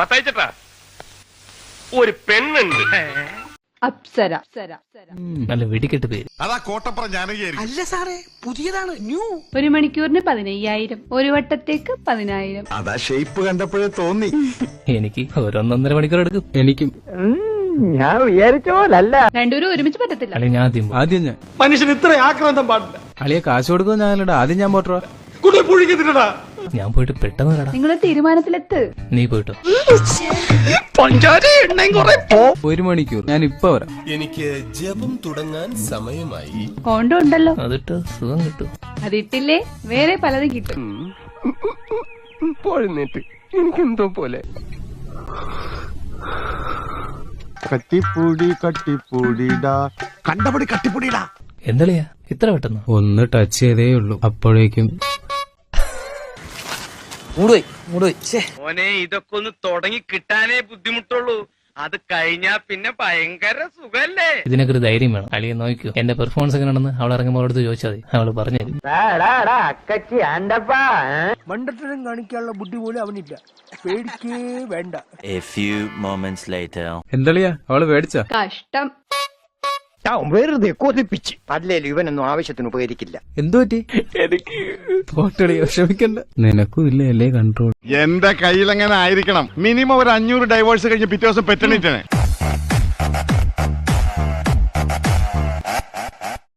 മത്തായിച്ചേട്ടാ ഒരു പെണ്ണുണ്ട്. അപ്സര. നല്ല വെടിക്കെട്ട് പേര്. അതാ കോട്ടപ്പുറം അല്ല സാറേ പുതിയതാണ് ന്യൂ. ഒരു മണിക്കൂറിന് പതിനയ്യായിരം ഒരു വട്ടത്തേക്ക് പതിനായിരം. അതാ ഷേപ്പ് കണ്ടപ്പോഴേ തോന്നി. എനിക്ക് ഓരോന്നൊന്നര മണിക്കൂർ എടുക്കും. എനിക്കും. രണ്ടുപേരും ഒരുമിച്ച് പറ്റത്തില്ല. ഞാൻ ആദ്യം ആദ്യം ഞാൻ. മനുഷ്യൻ ഇത്ര ആക്രാന്തം പാടില്ല. അളിയെ കാശ് കൊടുക്കുന്നു ഞാനല്ലടാ ആദ്യം ഞാൻ പോട്ടോ കുട്ടി പുഴിക്കത്തില്ലടാ ഞാൻ പോയിട്ട് പെട്ടെന്ന് കട നിങ്ങൾ തീരുമാനത്തിലെത്ത്. നീ പോയിട്ടോ. ഒരു മണിക്കൂർ. ഞാൻ ഇപ്പൊ വരാം. എനിക്ക് ജപം തുടങ്ങാൻ സമയമായി. കോണ്ടോ ഉണ്ടല്ലോ. അതിട്ട് സുഖം കിട്ടും. അതിട്ടില്ലേ? വേറെ പലതും കിട്ടും. പോഴുന്നേറ്റ് എനിക്കെന്തോ പോലെ. കട്ടിപ്പൂടി കട്ടിപ്പൂടിടാ. കണ്ടപടി കട്ടിപ്പൂടിടാ എന്തളിയാ? ഇത്ര പെട്ടെന്ന്. ഒന്ന് ടച്ച് ചെയ്തേ ഉള്ളൂ. അപ്പോഴേക്കും മോനെ ഇതൊക്കെ ഒന്ന് തുടങ്ങി കിട്ടാനേ ബുദ്ധിമുട്ടുള്ളൂ. അത് കഴിഞ്ഞാ പിന്നെ ഭയങ്കര സുഖല്ലേ? ഇതിനൊക്കെ ഒരു ധൈര്യം വേണം. അളിയെ നോക്കൂ. എന്റെ പെർഫോമൻസ് എങ്ങനെയാണെന്ന് അവൾ ഇറങ്ങുമ്പോൾ അടുത്ത് ചോദിച്ചാൽ മതി. അവൾ പറഞ്ഞു തരും മണ്ടത്തരം കാണിക്കാനുള്ള ബുദ്ധി പോലും അവനില്ല. പേടിക്കേ വേണ്ട. എന്തളിയാ? അവൾ മേടിച്ച കഷ്ടം. വെറുതെ കൊതിപ്പിച്ച്. അല്ലേലും ഇവനൊന്നും ആവശ്യത്തിന് ഉപകരിക്കില്ല. എന്തു പറ്റി? പോട്ടളിയ ക്ഷമിക്കണ്ട. നിനക്കും ഇല്ല അല്ലേ കൺട്രോൾ എന്റെ കയ്യിലെങ്ങനെ ആയിരിക്കണം? മിനിമം ഒരു അഞ്ഞൂറ് ഡൈവേഴ്സ് കഴിഞ്ഞ് പിറ്റേ ദിവസം പെറ്റണിട്ടാണ്